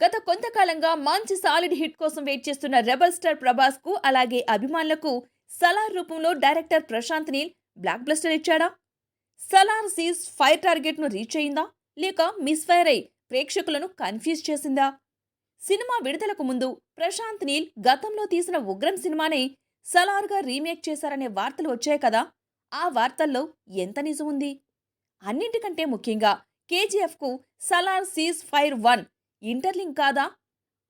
గత కొంతకాలంగా మంచి సాలిడ్ హిట్ కోసం వెయిట్ చేస్తున్న రెబల్ స్టార్ ప్రభాస్కు అలాగే అభిమానులకు సలార్ రూపంలో director Prashanth Neel blockbuster ఇచ్చాడా? సలార్ సీజ్ ఫైర్ టార్గెట్ను రీచ్ అయిందా? లేక మిస్ఫైర్ అయి ప్రేక్షకులను కన్ఫ్యూజ్ చేసిందా? సినిమా విడుదలకు ముందు ప్రశాంత్ నీల్ గతంలో తీసిన ఉగ్రం సినిమానే సలార్గా రీమేక్ చేశారనే వార్తలు వచ్చాయి కదా? ఆ వార్తల్లో ఎంత నిజం ఉంది? అన్నింటికంటే ముఖ్యంగా కేజీఎఫ్కు Salaar cease fire one interlink కాదా?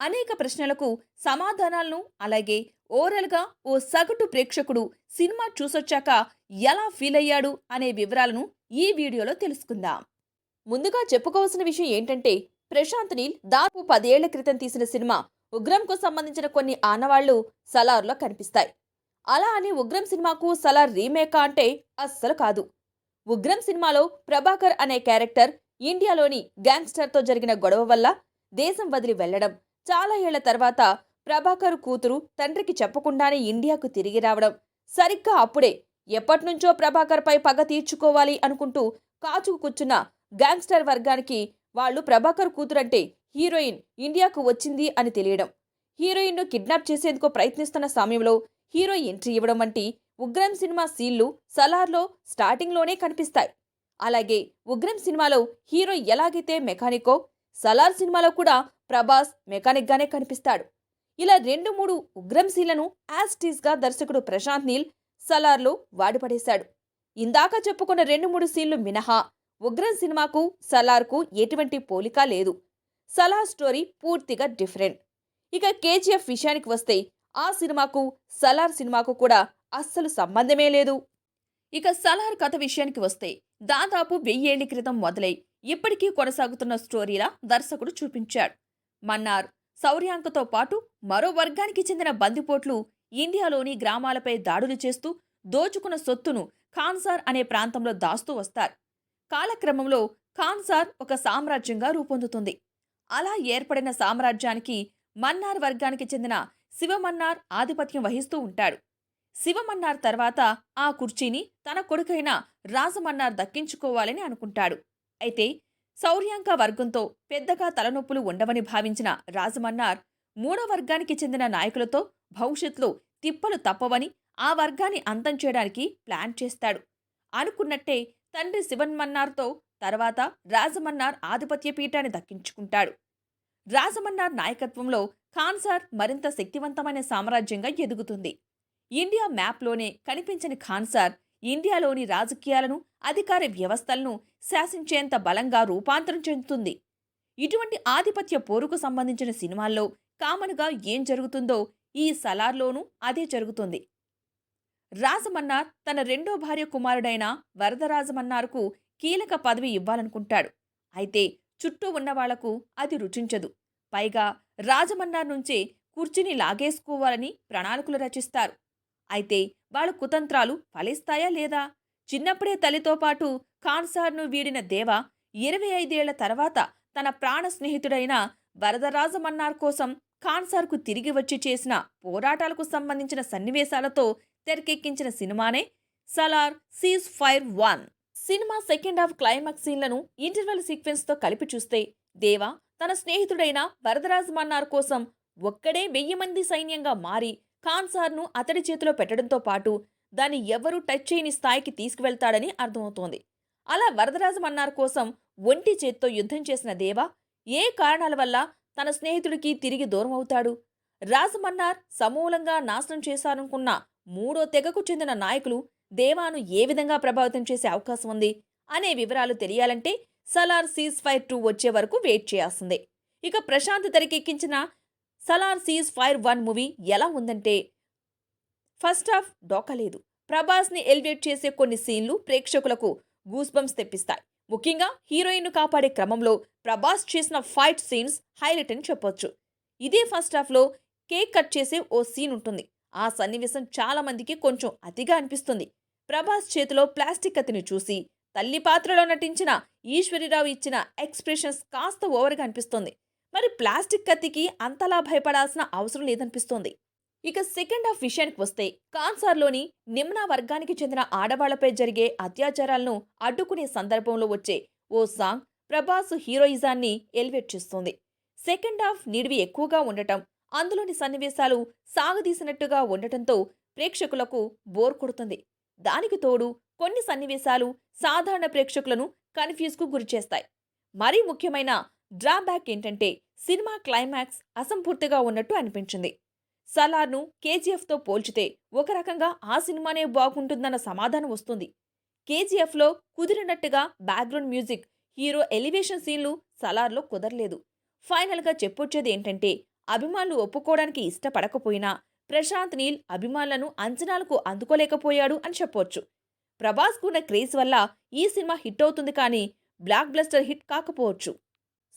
అనేక ప్రశ్నలకు సమాధానాలను అలాగే ఓరల్గా ఓ సగటు ప్రేక్షకుడు సినిమా చూసొచ్చాక ఎలా ఫీల్ అయ్యాడు అనే వివరాలను ఈ వీడియోలో తెలుసుకుందాం. ముందుగా చెప్పుకోవాల్సిన విషయం ఏంటంటే ప్రశాంత్ నీల్ దాదాపు పదేళ్ళ క్రితం తీసిన సినిమా ఉగ్రంకు సంబంధించిన కొన్ని ఆనవాళ్ళు సలార్లో కనిపిస్తాయి. అలా అని ఉగ్రం సినిమాకు సలార్ రీమేకా అంటే అస్సలు కాదు. ఉగ్రం సినిమాలో ప్రభాకర్ అనే క్యారెక్టర్ ఇండియాలోని గ్యాంగ్స్టర్తో జరిగిన గొడవ వల్ల దేశం వదిలి వెళ్ళడం చాలా ఏళ్ళ తర్వాత ప్రభాకర్ కూతురు తండ్రికి చెప్పకుండానే ఇండియాకు తిరిగి రావడం సరిగ్గా అప్పుడే ఎప్పటినుంచో ప్రభాకర్పై పగ తీర్చుకోవాలి అనుకుంటూ కాచుకు కూర్చున్న గ్యాంగ్స్టర్ వర్గానికి వాళ్ళు ప్రభాకర్ కూతురంటే హీరోయిన్ ఇండియాకు వచ్చింది అని తెలియడం హీరోయిన్ను కిడ్నాప్ చేసేందుకు ప్రయత్నిస్తున్న సమయంలో హీరో ఎంట్రీ ఇవ్వడం వంటి ఉగ్రం సినిమా సీన్లు సలార్లో స్టార్టింగ్లోనే కనిపిస్తాయి. అలాగే ఉగ్రం సినిమాలో హీరో ఎలాగైతే మెకానికో సలార్ సినిమాలో కూడా ప్రభాస్ మెకానిక్గానే కనిపిస్తాడు. ఇలా రెండు మూడు ఉగ్రం యాస్టీస్గా దర్శకుడు ప్రశాంత్ నీల్ సలార్లో వాడిపడేశాడు. ఇందాక చెప్పుకున్న రెండు మూడు సీన్లు మినహా ఉగ్రం సినిమాకు సలార్కు ఎటువంటి పోలిక లేదు. సలార్ స్టోరీ పూర్తిగా డిఫరెంట్. ఇక కేజీఎఫ్ విషయానికి వస్తే ఆ సినిమాకు సలార్ సినిమాకు కూడా అస్సలు సంబంధమే లేదు. ఇక సలార్ కథ విషయానికి వస్తే దాదాపు వెయ్యేళ్ళ క్రితం మొదలై ఇప్పటికీ కొనసాగుతున్న స్టోరీలా దర్శకుడు చూపించాడు. మన్నార్ శౌర్యాంకతో పాటు మరో వర్గానికి చెందిన బందిపోట్లు ఇండియాలోని గ్రామాలపై దాడులు చేస్తూ దోచుకున్న సొత్తును ఖాన్సార్ అనే ప్రాంతంలో దాస్తూ వస్తారు. కాలక్రమంలో ఖాన్సార్ ఒక సామ్రాజ్యంగా రూపొందుతుంది. అలా ఏర్పడిన సామ్రాజ్యానికి మన్నార్ వర్గానికి చెందిన శివమన్నార్ ఆధిపత్యం వహిస్తూ ఉంటాడు. శివమన్నార్ తర్వాత ఆ కుర్చీని తన కొడుకైన రాజమన్నార్ దక్కించుకోవాలని అనుకుంటాడు. అయితే శౌర్యాంక వర్గంతో పెద్దగా తలనొప్పులు ఉండవని భావించిన రాజమన్నార్ మూడో వర్గానికి చెందిన నాయకులతో భవిష్యత్తులో తిప్పలు తప్పవని ఆ వర్గాన్ని అంతం చేయడానికి ప్లాన్ చేస్తాడు. అనుకున్నట్టే తండ్రి శివన్మన్నార్తో తర్వాత రాజమన్నార్ ఆధిపత్య పీఠాన్ని దక్కించుకుంటాడు. రాజమన్నార్ నాయకత్వంలో ఖాన్సార్ మరింత శక్తివంతమైన సామ్రాజ్యంగా ఎదుగుతుంది. ఇండియా మ్యాప్లోనే కనిపించని ఖాన్సార్ ఇండియాలోని రాజకీయాలను అధికార వ్యవస్థలను శాసించేంత బలంగా రూపాంతరం చెందుతుంది. ఇటువంటి ఆధిపత్య పోరుకు సంబంధించిన సినిమాల్లో కామన్గా ఏం జరుగుతుందో ఈ సలార్లోనూ అదే జరుగుతుంది. రాజమన్నార్ తన రెండో భార్య కుమారుడైన వరదరాజమన్నార్కు కీలక పదవి ఇవ్వాలనుకుంటాడు. అయితే చుట్టూ ఉన్నవాళ్ళకు అది రుచించదు. పైగా రాజమన్నార్ నుంచే కుర్చీని లాగేసుకోవాలని ప్రణాళికలు రచిస్తారు. అయితే వాళ్ళ కుతంత్రాలు ఫలిస్తాయా లేదా? చిన్నప్పుడే తల్లితో పాటు ఖాన్సార్ను వీడిన దేవ ఇరవై ఐదేళ్ళ తర్వాత తన ప్రాణ స్నేహితుడైన వరదరాజమన్నార్ కోసం ఖాన్సార్కు తిరిగి వచ్చి చేసిన పోరాటాలకు సంబంధించిన సన్నివేశాలతో తెరకెక్కించిన సినిమానే Salaar cease fire one. Cinema second half climax సీన్లను ఇంటర్వెల్ సీక్వెన్స్తో కలిపి చూస్తే దేవా తన స్నేహితుడైన వరదరాజ్ మన్నార్ కోసం ఒక్కడే వెయ్యి మంది సైన్యంగా మారి ఖాన్ సార్ను అతడి చేతిలో పెట్టడంతో పాటు దాన్ని ఎవరూ టచ్ చేయని స్థాయికి తీసుకువెళ్తాడని అర్థమవుతోంది. అలా వరదరాజమన్నార్ కోసం ఒంటి చేత్తో యుద్ధం చేసిన దేవా ఏ కారణాల వల్ల తన స్నేహితుడికి తిరిగి దూరం అవుతాడు రాజమన్నార్ సమూలంగా నాశనం చేశారనుకున్న మూడో తెగకు చెందిన నాయకులు దేవాను ఏ విధంగా ప్రభావితం చేసే అవకాశం ఉంది అనే వివరాలు తెలియాలంటే సలార్ సీజ్ ఫైర్ టూ వచ్చే వరకు వెయిట్ చేయాల్సిందే. ఇక ప్రశాంత్ తెరకెక్కించిన Salaar cease fire one movie ఎలా ఉందంటే ఫస్ట్ హాఫ్ డోకలేదు ప్రభాస్ని ఎలివేట్ చేసే కొన్ని సీన్లు ప్రేక్షకులకు గూస్బంప్స్ తెప్పిస్తాయి. ముఖ్యంగా హీరోయిన్ను కాపాడే క్రమంలో ప్రభాస్ చేసిన ఫైట్ సీన్స్ హైలైట్ అని చెప్పొచ్చు. ఇదే ఫస్ట్ హాఫ్లో కేక్ కట్ చేసే ఓ సీన్ ఉంటుంది. ఆ సన్నివేశం చాలా మందికి కొంచెం అతిగా అనిపిస్తుంది. ప్రభాస్ చేతిలో ప్లాస్టిక్ కత్తిని చూసి తల్లి పాత్రలో నటించిన ఈశ్వరిరావు ఇచ్చిన ఎక్స్ప్రెషన్స్ కాస్త ఓవర్గా అనిపిస్తుంది. మరి ప్లాస్టిక్ కత్తికి అంతలా భయపడాల్సిన అవసరం లేదనిపిస్తోంది. ఇక సెకండ్ హాఫ్ విషయానికి వస్తే కాన్సార్లోని నిమ్న వర్గానికి చెందిన ఆడవాళ్ళపై జరిగే అత్యాచారాలను అడ్డుకునే సందర్భంలో వచ్చే ఓ సాంగ్ ప్రభాస్ హీరోయిజాన్ని ఎలివేట్ చేస్తుంది. సెకండ్ హాఫ్ నిడివి ఎక్కువగా ఉండటం అందులోని సన్నివేశాలు సాగదీసినట్టుగా ఉండటంతో ప్రేక్షకులకు బోర్ కొడుతుంది. దానికి తోడు కొన్ని సన్నివేశాలు సాధారణ ప్రేక్షకులను కన్ఫ్యూజ్కు గురిచేస్తాయి. మరీ ముఖ్యమైన డ్రాబ్యాక్ ఏంటంటే సినిమా క్లైమాక్స్ అసంపూర్తిగా ఉన్నట్టు అనిపించింది. సలార్ను కేజీఎఫ్తో పోల్చితే ఒక రకంగా ఆ సినిమానే బాగుంటుందన్న సమాధానం వస్తుంది. కేజీఎఫ్లో కుదిరినట్టుగా బ్యాక్గ్రౌండ్ మ్యూజిక్ హీరో ఎలివేషన్ సీన్లు సలార్లో కుదరలేదు. ఫైనల్గా చెప్పొచ్చేది ఏంటంటే అభిమానులు ఒప్పుకోవడానికి ఇష్టపడకపోయినా ప్రశాంత్ నీల్ అభిమానులను అంచనాలకు అందుకోలేకపోయాడు అని చెప్పొచ్చు. ప్రభాస్కున్న క్రేజ్ వల్ల ఈ సినిమా హిట్ అవుతుంది కానీ బ్లాక్ బ్లస్టర్ హిట్ కాకపోవచ్చు.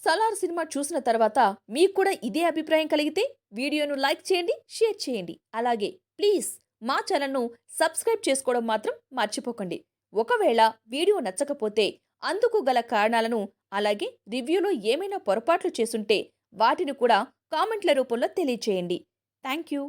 సలార్ సినిమా చూసిన తర్వాత మీకు కూడా ఇదే అభిప్రాయం కలిగితే వీడియోను లైక్ చేయండి షేర్ చేయండి. అలాగే ప్లీజ్ మా ఛానల్ను సబ్స్క్రైబ్ చేసుకోవడం మాత్రం మర్చిపోకండి. ఒకవేళ వీడియో నచ్చకపోతే అందుకు గల కారణాలను అలాగే రివ్యూలో ఏమైనా పొరపాట్లు చేసుంటే వాటిని కూడా కామెంట్ల రూపంలో తెలియచేయండి. Thank you.